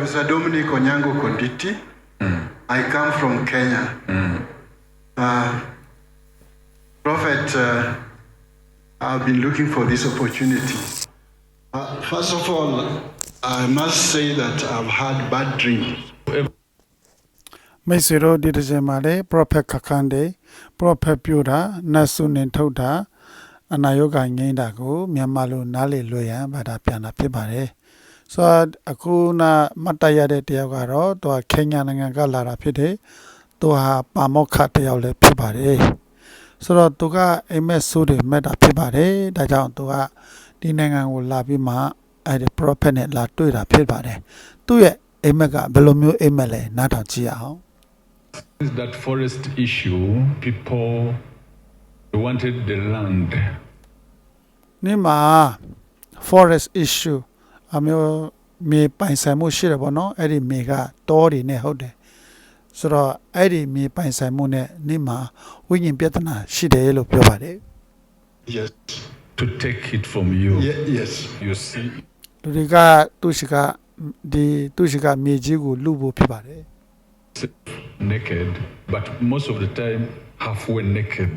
Professor Dominic Onyango Konditi. I come from Kenya. Uh, Prophet, uh, I've been looking for this opportunity. Uh, first of all, I must say that I've had bad dreams. မိတ်ဆွေတို့ဒီတစ်ချိန်မှာလေ prophet ခခန်းတဲ့ prophet ပြိုတာနတ်ဆုနေထုတ်တာအနာယောဂငိမ့်တာကိုမြန်မာလိုနားလေလွယ်ရန်ဗဒါပြန်တာဖြစ်ပါတယ် ဆိုတော့အခုနမတ်တရတဲ့တယောက်ကတော့သူကခင်ညာနိုင်ငံကလာတာဖြစ်တယ်သူဟာပါမောက္ခတယောက်လည်းဖြစ်ပါတယ်ဆိုတော့သူကအိမ်မက်ဆိုးတွေမက်တာဖြစ်ပါတယ်ဒါကြောင့်သူကဒီနိုင်ငံကိုလာပြီးမှအဲ့ဒီ prophet နဲ့လာတွေ့တာဖြစ်ပါတယ်သူ့ရဲ့အိမ်မက်ကဘယ်လိုမျိုးအိမ်မက်လဲနားထောင်ကြည့်ရအောင် Is that forest issue, people wanted the land. နေ့မှာ forest issue အမျိုးမြေပိုင်ဆိုင်မှုရှိတယ်ပေါ့နော်အဲ့ဒီမြေကတောတွေနဲ့ဟုတ်တယ်ဆိုတော့အဲ့ဒီမြေပိုင်ဆိုင်မှုနဲ့နေ့မှာဝိညာဉ်ပြဿနာရှိတယ်လို့ပြောပါတယ် Yes. To take it from you. Ye- yes. You see, လူတွေကသူရှိကဒီသူရှိကမြေကြီးကိုလူဖို့ဖြစ်ပါတယ် naked, but most of the time, halfway naked.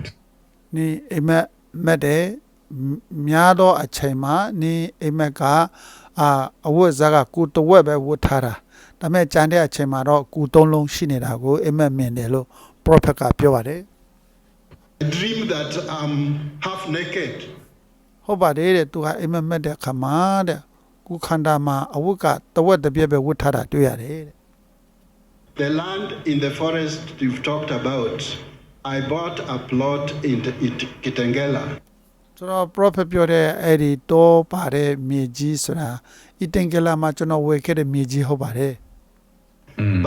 နေအိမ်မက်မက်တယ်များသောအချိန်မှာနေအိမ်မက်က အာအဝတ်စားကကိုတဝက်ပဲဝတ်ထားတာဒါပေမဲ့ကြံတဲ့အချိန်မှာတော့ကိုသုံးလုံးရှိနေတာကိုအိမ်မက်မြင်တယ်လို့ prophet ကပြောပါတယ် I dream that I'm half naked. ဟုတ်ပါတယ်တဲ့သူကအိမ်မက်မက်တဲ့အခါမှာတဲ့ကိုခန္ဓာမှာအဝတ်ကတဝက်တစ်ပြက်ပဲဝတ်ထားတာတွေ့ရတယ်တဲ့ The land in the forest you've talked about, I bought a plot in the, in Kitengela. ဆိုတော့ prophet ပြောတဲ့အဲ့ဒီတောပါတဲ့မြေကြီးဆိုတာအတင်ကလာမှာကျွန်တော်ဝယ်ခဲ့တဲ့မြေကြီးဟုတ်ပါတယ်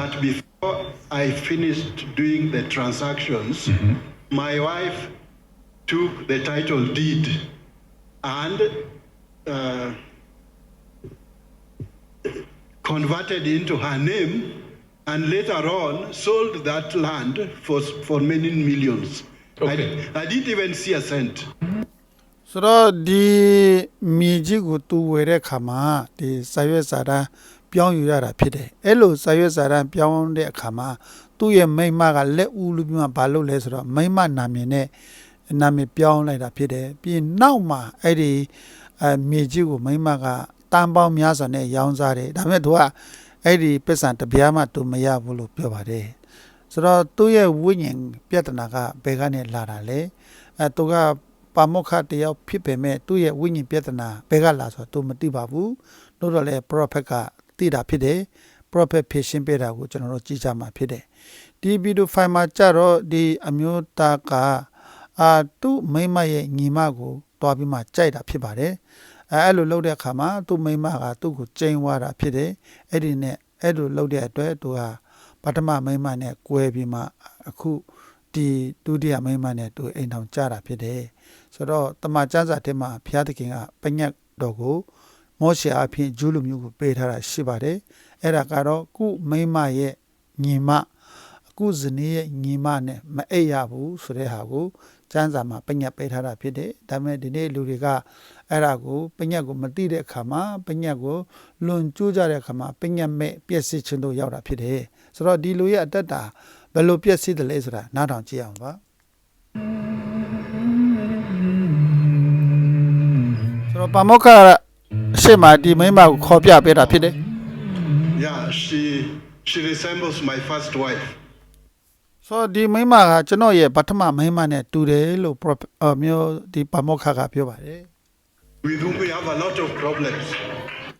But before I finished doing the transactions, my wife took the title deed and uh, converted into her name and later on sold that land for, for many millions. Okay. I, I didn't even see a cent. ဆိုတော့ဒီမြေကြီးကိုသူဝယ်တဲ့ခါမှာဒီစာရွက်စာတမ်းပြောင်းယူရတာဖြစ်တယ်အဲ့လိုစာရွက်စာတမ်းပြောင်းတဲ့အခါမှာသူ့ရဲ့မိန်းမကလက်ဦးလူပြီးမှဘာလုပ်လဲဆိုတော့မိန်းမနာမည်နဲ့နာမည်ပြောင်းလိုက်တာဖြစ်တယ်ပြီးရင်နောက်မှာအဲ့ဒီအမြေကြီးကိုမိန်းမကတန်ပေါင်းများစွာနဲ့ရောင်းစားတယ်ဒါပေမဲ့သူကအဲ့ဒီပစ္စံတစ်ပြားမှသူမရဘူးလို့ပြောပါတယ်ဆိုတော့သူ့ရဲ့ဝိညာဉ်ပြဿနာကဘယ်ကနေလာတာလဲအဲသူက ပါမောက္ခတယောက်ဖြစ်ပေမဲ့သူ့ရဲ့ဝိညာဉ်ပြဿနာဘယ်ကလာဆိုတော့သူမသိပါဘူးလို့တော့လေ prophet ကသိတာဖြစ်တယ် prophet ဖြည့်ရှင်းပေးတာကိုကျွန်တော်တို့ကြည့်ကြမှာဖြစ်တယ်ဒီဗီဒီယိုဖိုင်မှာကြတော့ဒီအမျိုးသားကအာသူ့မိန်းမရဲ့ညီမကိုတွားပြီးမှကြိုက်တာဖြစ်ပါတယ်အဲအဲ့လိုလုပ်တဲ့အခါမှာသူ့မိန်းမကသူ့ကိုကြိမ်ဝါတာဖြစ်တယ်အဲ့ဒီနဲ့အဲ့လိုလုပ်တဲ့အတွက်သူဟာပထမမိန်းမနဲ့꿰ပြီးမှအခုဒီဒုတိယမိန်းမနဲ့သူအိမ်ထောင်ကြတာဖြစ်တယ် ဆိုတော့တမန်ကျမ်းစာထဲမှာဘုရားသခင်ကပညတ်တော်ကိုမောရှေအဖင်ဂျူးလူမျိုးကိုပေးထားတာရှိပါတယ်အဲ့ဒါကတော့ကုမိမရဲ့ညီမအခုဇနီးရဲ့ညီမနဲ့မအိပ်ရဘူးဆိုတဲ့ဟာကိုကျမ်းစာမှာပညတ်ပေးထားတာဖြစ်တယ်ဒါပေမဲ့ဒီနေ့လူတွေကအဲ့ဒါကိုပညတ်ကိုမသိတဲ့အခါမှာပညတ်ကိုလွန်ကျူးကြတဲ့အခါမှာပညတ်မဲ့ပျက်စီးခြင်းတို့ရောက်တာဖြစ်တယ်ဆိုတော့ဒီလူရဲ့အတ္တတာဘယ်လိုပျက်စီးတယ်လဲဆိုတာနားထောင်ကြည့်အောင်ပါ ပါမောက္ခအရှိမဒီမိန်းမကိုခေါ်ပြပေးတာဖြစ်တယ် Yeah, she she resembles my first wife. ဆိုတော့ဒီမိန်းမကကျွန်တော်ရဲ့ပထမမိန်းမနဲ့တူတယ်လို့ prophet အမျိုးဒီပါမောက္ခကပြောပါတယ် with whom we have a lot of problems.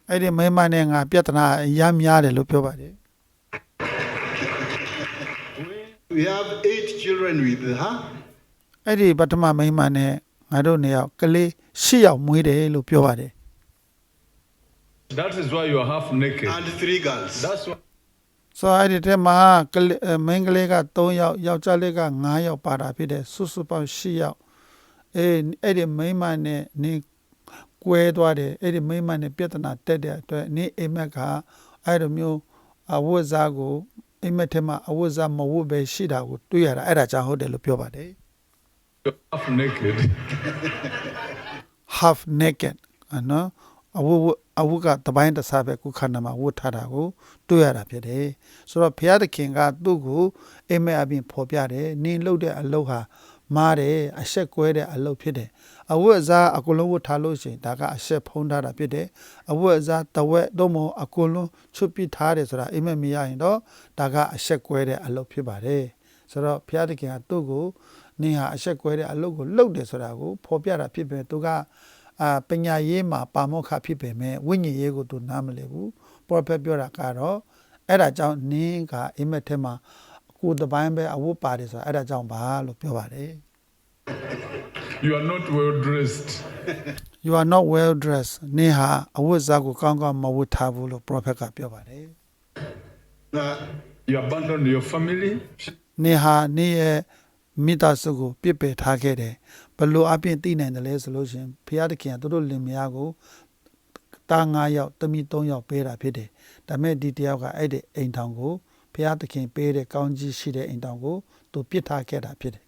အဲ့ဒီမိန်းမနဲ့ငါပြဿနာအများများတယ်လို့ပြောပါတယ် We have eight children with her. အဲ့ဒီပထမမိန်းမနဲ့ငါတို့နေရောက်ကလေး ၈ယောက်မွေးတယ်လို့ပြောပါတယ် That is why you are half naked. and three girls. That's why ဆိုတော့အဲ့ဒီထဲမှာကလေးအဲမိန်းကလေးက3ယောက်ယောက်ျားလေးက9ယောက်ပါတာဖြစ်တယ်စုစုပေါင်း10ယောက်အေးအဲ့ဒီမိန်းမနဲ့နေကွဲသွားတယ်အဲ့ဒီမိန်းမနဲ့ပြဿနာတက်တဲ့အတွက်နေအိမ်မက်ကအဲ့လိုမျိုးအဝတ်စားကိုအိမ်မက်ထဲမှာအဝတ်စားမဝတ်ပဲရှိတာကိုတွေ့ရတာအဲ့ဒါကြောင့်ဟုတ်တယ်လို့ပြောပါတယ် you're half naked. Half naked နော်အဝတ်ဝတ်အဝတ်ကတပိုင်းတစ်စားပဲကိုယ်ခန္ဓာမှာဝတ်ထားတာကိုတွေ့ရတာဖြစ်တယ်ဆိုတော့ဘုရားသခင်ကသူ့ကိုအိမ်မက်အပြင်ဖော်ပြတယ်နင်းလှုပ်တဲ့အလုပ်ဟာမားတယ်အဆက်ကွဲတဲ့အလုပ်ဖြစ်တယ်အဝတ်အစားအကုန်လုံးဝတ်ထားလို့ရှိရင်ဒါကအဆက်ဖုံးထားတာဖြစ်တယ်အဝတ်အစားတဝက်တော့မဟုတ်အကုန်လုံးချွတ်ပစ်ထားတယ်ဆိုတာအိမ်မက်မရရင်တော့ဒါကအဆက်ကွဲတဲ့အလုပ်ဖြစ်ပါတယ်ဆိုတော့ဘုရားသခင်ကသူ့ကို နင်းဟာအဆက်ကွဲတဲ့အလုပ်ကိုလှုပ်တယ်ဆိုတာကိုဖော်ပြတာဖြစ်ပေမဲ့သူကအာပညာရေးမှာပါမောက္ခဖြစ်ပေမဲ့ဝိညာဉ်ရေးကိုသူနားမလည်ဘူးပရိုဖက်ပြောတာကတော့အဲ့ဒါကြောင့်နင်းကအိမ်မက်ထဲမှာကိုယ်တစ်ပိုင်းပဲအဝတ်ပါတယ်ဆိုတာအဲ့ဒါကြောင့်ပါလို့ပြောပါတယ် You are not well dressed. you are not well dressed နင်းဟာအဝတ်စားကိုကောင်းကောင်းမဝတ်ထားဘူးလို့ပရိုဖက်ကပြောပါတယ် Now, You abandoned your family. နင်းဟာနင်းရဲ့ မိသားစုကိုပြစ်ပယ်ထားခဲ့တယ်ဘလို့အပြင်သိနိုင်တယ်လဲဆိုလို့ရှရင်ဘုရားသခင်ကသူတို့လင်မယားကိုတာ9ယောက်တမိ3ယောက်ပေးတာဖြစ်တယ်ဒါပေမဲ့ဒီတယောက်ကအဲ့ဒီအိမ်ထောင်ကိုဘုရားသခင်ပေးတဲ့ကောင်းကြီးရှိတဲ့အိမ်ထောင်ကိုသူပြစ်ထားခဲ့တာဖြစ်တယ်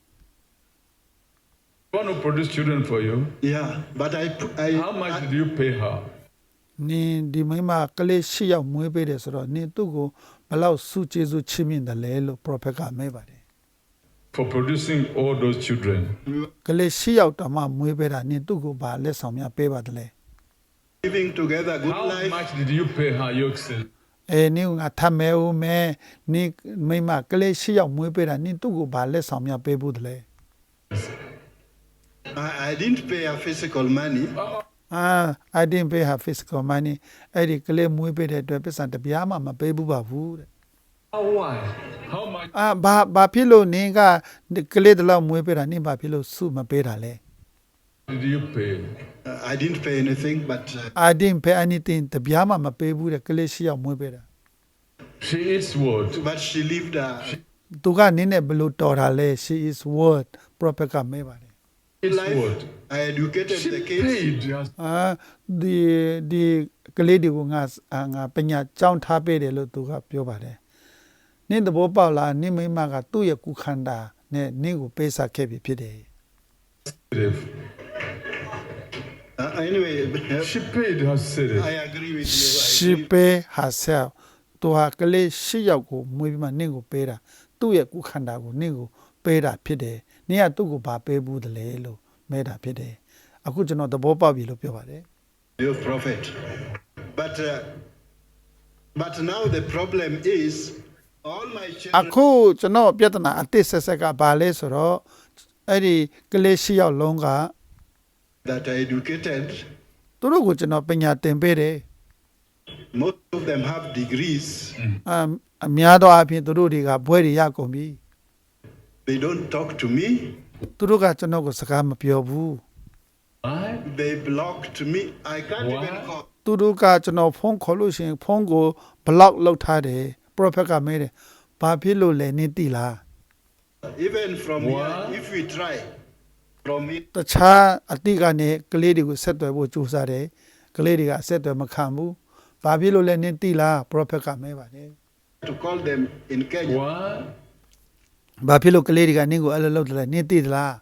You want to produce children for you. yeah, but I, pu- I, How much I- did you pay her? နင်းဒီမိန်းမကလေး၈ယောက်မွေးပေးတယ်ဆိုတော့နင်းသူ့ကိုဘယ်လောက်စုကျေးဇူးချီးမြှင့်တယ်လဲလို့ prophet ကမဲပါတယ် for producing all those children. ကလေး၈ယောက်တောင်မှမွေးပေးတာနင်းသူ့ကိုဘာလက်ဆောင်များပေးပါတယ်လဲ living together, good How life. much did you pay her, Yoxel? အဲနင်းကထပ်မဲဦးမဲနင်းမိန်းမကလေး၈ယောက်မွေးပေးတာနင်းသူ့ကိုဘာလက်ဆောင်များပေးဘူးတလဲ I, I didn't pay her physical money. အာ I didn't pay her physical money အဲ့ဒီကလေးမွေးပေးတဲ့အတွက်ပတ်စံတစ်ပြားမှမပေးဘူးပါဘူးတဲ့ How why? How much အာဘာဘာဖြစ်လို့နင်းကကလေးတလောက်မွေးပေးတာနင်းဘာဖြစ်လို့စုမပေးတာလဲ did you pay? Uh, I didn't pay anything, but uh, I didn't pay anything တပြားမှမပေးဘူးတဲ့ကလေး၈ယောက်မွေးပေးတာ She eats what? but she lived. Uh, သူကနင်းနဲ့ဘယ်လို့တော်တာလဲ she is word prophet ကမဲပါတယ် Eats life. what? I educated She the kids. paid. Yes. အာဒီဒီကလေးတွေကိုငါအာငါပညာကြောင်းထားပေးတယ်လို့သူကပြောပါတယ် နင်းသဘောပေါက်လားနင်းမိန်းမကသူ့ရဲ့ကုခန္ဓာနဲ့နင်းကိုပေးစားခဲ့ပြီဖြစ်တယ် Uh, anyway, She paid herself. I agree with you. I she agree. pay herself သူဟာကလေး၈ယောက်ကိုမွေးပြီးမှနင့်ကိုပေးတာသူ့ရဲ့ကုခန္ဓာကိုနင့်ကိုပေးတာဖြစ်တယ်နင်ကသူ့ကိုဘာပေးဘူးတလဲလို့မဲတာဖြစ်တယ်အခုကျွန်တော်သဘောပေါက်ပြီလို့ပြောပါတယ် You prophet. But uh, but now the problem is all my အ children. ခုကျွန်တော်ပြဿနာအတစ်ဆက်ဆက်ကဘာလဲဆိုတော့အဲ့ဒီကလေး၈ယောက်လုံးက that I educated, သူတို့ကိုကျွန်တော်ပညာသင်ပေးတယ် most of them have degrees. အမ်အများသောအားဖြင့်သူတို့တွေကဘွဲတွေရကုန်ပြီ They don't talk to me. သူတို့ကကျွန်တော်ကိုစကားမပြောဘူး Why? They block to me. I can't What? even call. သူတို့ကကျွန်တော်ဖုန်းခေါ်လို့ရှိရင်ဖုန်းကိုဘလော့လုပ်ထားတယ် ပရိုဖက်ကမဲတယ်ဘာဖြစ်လို့လဲနင်းတိလား Even from What? here, if we try, from it, တခြားအတိကနေကလေးတွေကိုဆက်သွယ်ဖို့ကြိုးစားတယ်ကလေးတွေကအဆက်အသွယ်မခံဘူးဘာဖြစ်လို့လဲနင်းတိလားပရိုဖက်ကမဲပါတယ် to call them in Kenya. Why? ဘာဖြစ်လို့ကလေးတွေကနင်းကိုအဲ့လိုလုပ်တယ်လဲနင်းတိသလား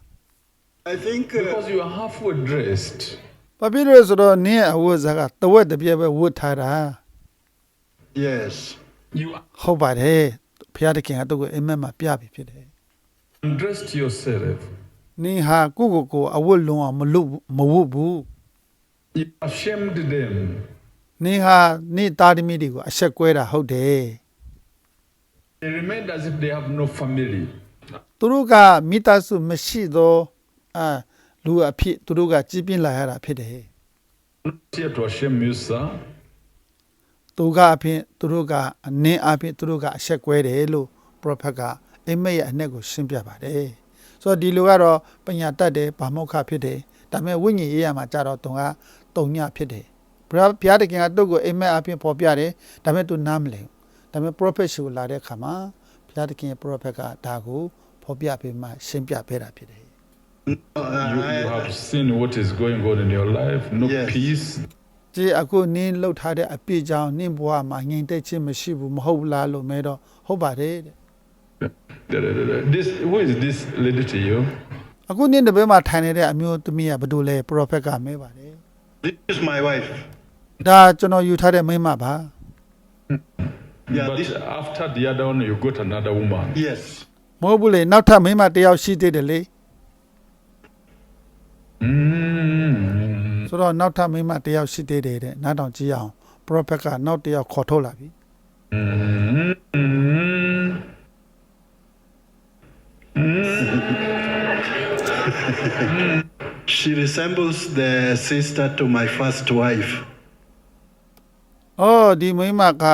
I think uh, Because you are halfway dressed. ဘာဖြစ်လို့လဲဆိုတော့နင်းရဲ့အဝတ်စားကတဝက်တစ်ပြက်ပဲဝတ်ထားတာ yes, You ဟုတ်ပါတယ်ဘုရားသခင်ကသူ့ကိုအိမ်မက်မှာပြပြီဖြစ်တယ် undressed yourself. နင်းဟာကိုယ့်ကိုယ်ကိုအဝတ်လုံးအောင်မလွတ်မဝတ်ဘူး You ashamed them. နင်းဟာနင်းသားသမီးတွေကိုအဆက်ကွဲတာဟုတ်တယ် They remained as if they have no family. သူတို့ကမိသားစုမရှိသောအာလူအဖြစ်သူတို့ကကြီးပြင်းလာရတာဖြစ်တယ် Not here to shame you, sir. သူကအဖြစ်သူတို့ကအနင်းအဖြစ်သူတို့ကအဆက်ကွဲတယ်လို့ prophet ကအိမ်မက်ရဲ့အ내ကိုရှင်းပြပါတယ်ဆိုတော့ဒီလူကတော့ပညာတတ်တယ်ဗာမောက္ခဖြစ်တယ်ဒါပေမဲ့ဝိညာဉ်ရေးရမှာကြတော့တုံကတုံညဖြစ်တယ်ဘုရားဘုရားတခင်ကသူ့ကိုအိမ်မက်အဖြစ်ပေါ်ပြတယ်ဒါပေမဲ့သူနားမလည်ဘူးဒါပေမဲ့ prophet ရှိကိုလာတဲ့အခါမှာဘုရားတခင်ရဲ့ prophet ကဒါကိုဖော်ပြပေးမှရှင်းပြပေးတာဖြစ်တယ် uh, You, I- you have seen what is going on in your life. No Yes. peace. ဒီအခုနင်းလှုပ်ထားတဲ့အပြစ်ကြောင့်နင်းဘဝမှာငြိမ်သက်ခြင်းမရှိဘူးမဟုတ်ဘူးလားလို့မဲတော့ဟုတ်ပါတယ်တဲ့ This, who is this lady to you? အခုနင်းတပည့်မှာထိုင်နေတဲ့အမျိုးသမီးကဘာလို့လဲပရိုဖက်ကမဲပါတယ် this is my wife. ဒါကျွန်တော်ယူထားတဲ့မိမပါ Yeah, but this- after the other one, you got another woman. Yes. မဟုတ်ဘူးလေနောက်ထပ်မိမတစ်ယောက်ရှိသေးတယ်လေ Mm. ဆိုတော့နောက်ထပ်မိမတစ်ယောက်ရှိသေးတယ်တဲ့နားထောင်ကြည့်အောင် prophet ကနောက်တစ်ယောက်ခေါ်ထုတ်လာပြီ Mm. She resembles the sister to my first wife. အော်ဒီမိမက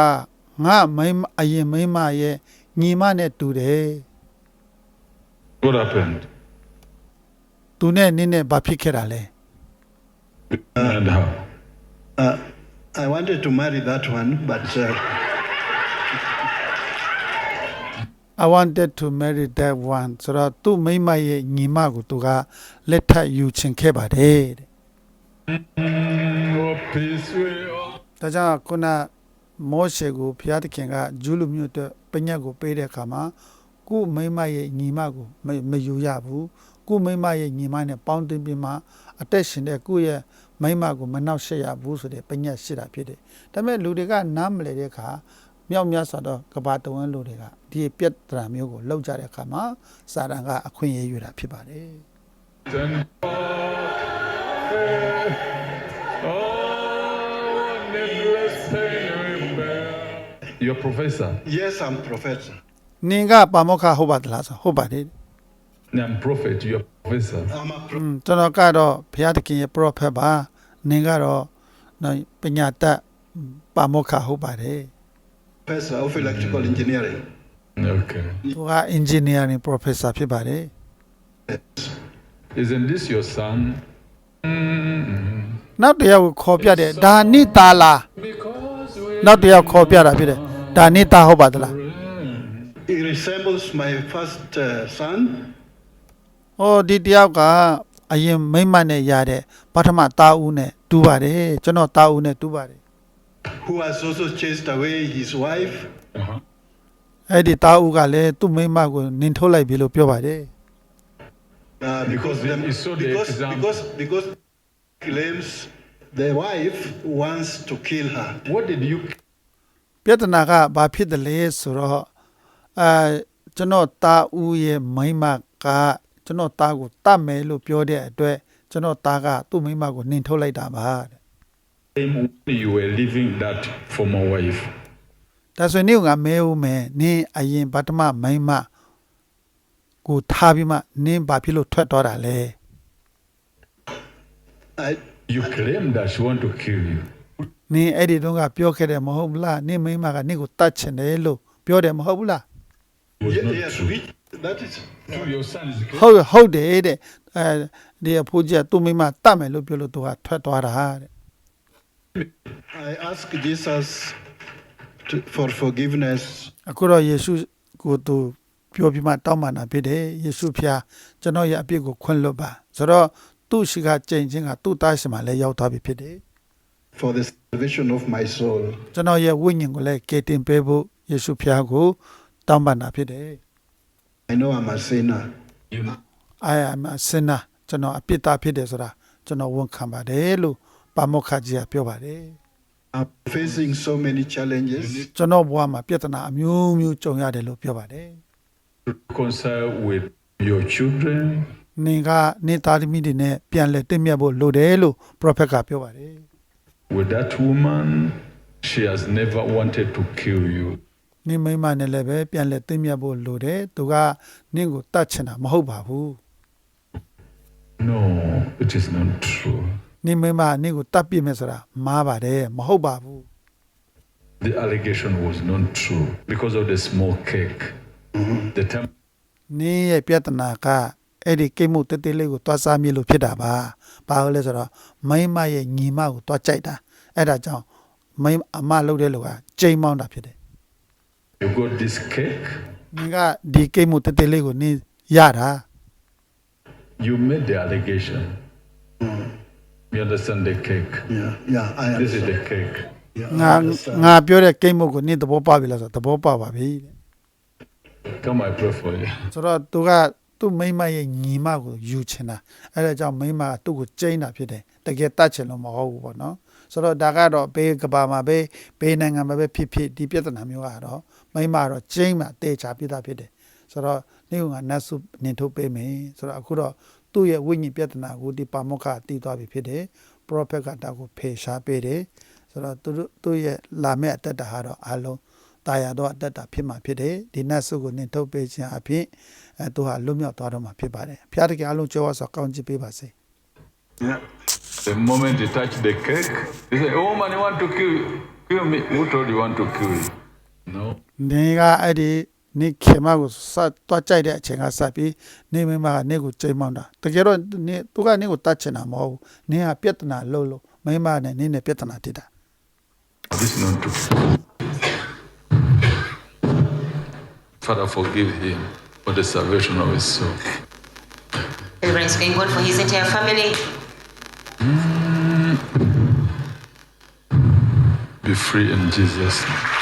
ငါမိမအရင်မိမရဲ့ညီမနဲ့တူတယ် What happened? သူနဲ့နင်းနဲ့ဘာဖြစ်ခဲ့တာလဲ and how? Uh, I wanted to marry that one, but uh, I wanted to marry that one ဆိုတော့သူ့မိမရဲ့ညီမကိုသူကလက်ထပ်ယူချင်ခဲ့ပါတယ်တဲ့ Oh, peace. we- oh. ဒါကြောင့်ခုနမောရှေကိုဘုရားသခင်ကဂျူးလူမျိုးအတွက်ပညတ်ကိုပေးတဲ့အခါမှာကုမိမရဲ့ညီမကိုမမယူရဘူးကုမိမရဲ့ညီမနဲ့ပေါင်းတင်ပြီးမှအသက်ရှင်တဲ့ကုရဲ့ မိမကိုမနှောက်ရှက်ရဘူးဆိုတဲ့ပညတ်ရှိတာဖြစ်တယ်ဒါပေမဲ့လူတွေကနားမလည်တဲ့အခါမြောက်များစွာတော့ကဘာတဝန်းလူတွေကဒီပြက်တရာမျိုးကိုလောက်ကြတဲ့အခါမှာစာတန်ကအခွင့်အရေးယူတာဖြစ်ပါတယ် And oh, needless pain we bear. You're a professor. yes, I'm professor. နင်ကပါမောက္ခဟုတ်ပါသလားဆိုဟုတ်ပါတယ် I'm prophet. You're a professor. I'm a อืมကျွန်တော်ကတော့ဘုရားသခင်ရဲ့ prophet ပါနင်ကတော့နော်ပညာတတ်ပါမောက္ခဟုတ်ပါတယ် professor of electrical engineering. Okay. သူက engineering professor ဖြစ်ပါတယ် Isn't this your son? Mm. နောက်တစ်ယောက်ကိုခေါ်ပြတယ်ဒါနိသားလား Because we နောက်တစ်ယောက်ခေါ်ပြတာဖြစ်တယ်ဒါနိသားဟုတ်ပါသလား He resembles my first uh, son. ဟောဒီတစ်ယောက်ကအရင်မိမ့်မနဲ့ရတဲ့ပထမသားဦးနဲ့တူပါတယ်ကျွန်တော်သားဦးနဲ့တူပါတယ် who has also chased away his wife. Uh-huh. အဲ့ဒီသားဦးကလည်းသူ့မိမ့်မကိုနင်ထုတ်လိုက်ပြီလို့ပြောပါတယ် Uh, because, Because he- the- he saw the because, example. because, because claims the wife wants to kill her. What did you ပြဿနာကဘာဖြစ်တယ်လဲဆိုတော့အဲကျွန်တော်တာဦးရဲ့မိန်းမက ကျွန်တော်တာကိုတတ်မယ်လို့ပြောတဲ့အတွက်ကျွန်တော်တာကသူ့မိန်းမကိုနှင်ထုတ်လိုက်တာပါတဲ့ claim when you were leaving that former wife? ဒါဆိုရင်နေ့ကငါမဲဦးမယ်နင်းအရင်ဗတ္တမမိန်းမကိုထားပြီးမှနင်းဘာဖြစ်လို့ထွက်သွားတာလဲ I, You claim that she want to kill you. နင်းအဲ့ဒီတုန်းကပြောခဲ့တယ်မဟုတ်ဘူးလားနင်းမိန်းမကနင်းကိုတတ်ချင်တယ်လို့ပြောတယ်မဟုတ်ဘူးလား It was Ye- not yes, true. Which, that is. True, your son is ဟုတ်ဟုတ်တယ်တဲ့အဲဒီအဖိုးကြီးကသူ့မိန်းမတတ်မယ်လို့ပြောလို့သူကထွက်သွားတာတဲ့ I ask Jesus to, for forgiveness အခုတော့ယေရှုကိုသူပြောပြီးမှတောင်းပန်တာဖြစ်တယ်ယေရှုဖျားကျွန်တော်ရဲ့အပြစ်ကိုခွင့်လွှတ်ပါဆိုတော့သူ့ရှိကကြိမ်ချင်းကသူ့သားရှင်မှာလည်းရောက်သွားပြီဖြစ်တယ် for the salvation of my soul. ကျွန်တော်ရဲ့ဝိညာဉ်ကိုလည်းကယ်တင်ပေးဖို့ယေရှုဖျားကိုတောင်းပန်တာဖြစ်တယ် I know I'm a sinner. you. I am a sinner ကျွန်တော်အပြစ်သားဖြစ်တယ်ဆိုတာကျွန်တော်ဝန်ခံပါတယ်လို့ပါမောက္ခကြီးကပြောပါတယ် I'm facing so many challenges. ကျွန်တော်ဘဝမှာပြဿနာအမျိုးမျိုးကြုံရတယ်လို့ပြောပါတယ် reconcile with your children, နင်ကနေသားသမီးတွေနဲ့ပြန်လဲတင့်မြတ်ဖို့လိုတယ်လို့ prophet ကပြောပါတယ် with that woman. She has never wanted to kill you. နင်မိမနဲ့လည်းပဲပြန်လဲသိမြတ်ဖို့လိုတယ်သူကနင့်ကိုတတ်ချင်တာမဟုတ်ပါဘူး No, it is not true. နင်မိမနင့်ကိုတတ်ပြစ်မယ်ဆိုတာမှားပါတယ်မဟုတ်ပါဘူး The allegation was not true because of the small cake. The time နင်းရဲ့ပြဿနာကအဲ့ဒီကိတ်မှုတေးသေးလေးကိုတွားစားမိလို့ဖြစ်တာပါဘာလို့လဲဆိုတော့မိမရဲ့ညီမကိုတွားကြိုက်တာအဲ့ဒါကြောင့်မိမအမလုပ်တဲ့လူကကြိမ်မောင်းတာဖြစ်တယ် you got this cake, နင်ကဒီကိတ်မှုတေးသေးလေးကိုနင်းရတာ you made the allegation. You understand the cake? Yeah, yeah, I am. This is sorry. the cake. Yeah, ငါ I understand. ငါပြောတဲ့ကိတ်မှုကိုနင်းသဘောပေါက်ပြီလားဆိုတော့သဘောပေါက်ပါပြီတဲ့ Come, I pray for you. ဆိုတော့သူကသူ့မိန်းမရဲ့ညီမကိုယူချင်တာအဲ့ဒါကြောင့်မိန်းမကသူ့ကိုကျိန်းတာဖြစ်တယ်တကယ်တတ်ချင်လို့မဟုတ်ဘူးပေါ့နော်ဆိုတော့ဒါကတော့ဘေးကဘာမှာဘေးဘေးနိုင်ငံမှာပဲဖြစ်ဖြစ်ဒီပြဿနာမျိုးကတော့ မိမတော့ကျင်းမှာတေချာပြတာဖြစ်တယ်ဆိုတော့နေ့ကနတ်စုနင်ထုတ်ပေးမယ်ဆိုတော့အခုတော့သူ့ရဲ့ဝိညာဉ်ပြဿနာကိုဒီပါမောက္ခတည်သွားပြီဖြစ်တယ်ပရောဖက်ကတာကိုဖေရှားပေးတယ်ဆိုတော့သူတို့သူ့ရဲ့လာမဲ့အတ္တတာဟာတော့အလုံးတာယာတော့အတ္တတာဖြစ်မှာဖြစ်တယ်ဒီနတ်စုကိုနင်ထုတ်ပေးခြင်းအဖြစ်အဲသူဟာလွတ်မြောက်သွားတော့မှာဖြစ်ပါတယ်ဖျားတကယ်အလုံးကြောဝါဆိုကောင်းချီးပေးပါစေ Yeah. The moment he touched the cake, he said, Oh man, you want to kill, kill me? Who told you want to kill you? No. နေကအဲ့ဒီနေခေမကိုစတော့ကြိုက်တဲ့အချိန်ကစပြီးနေမမကနေကိုချိန်မောင်းတာတကယ်တော့နေသူကနေကိုတတ်ချင်တာမဟုတ်ဘူးနေကပြဿနာလုံးလို့မိမနဲ့နေနဲ့ပြဿနာတည်တာ This is not true. Father, forgive him for the salvation of his soul. Deliverance going on for his entire family. Be free in Jesus' name.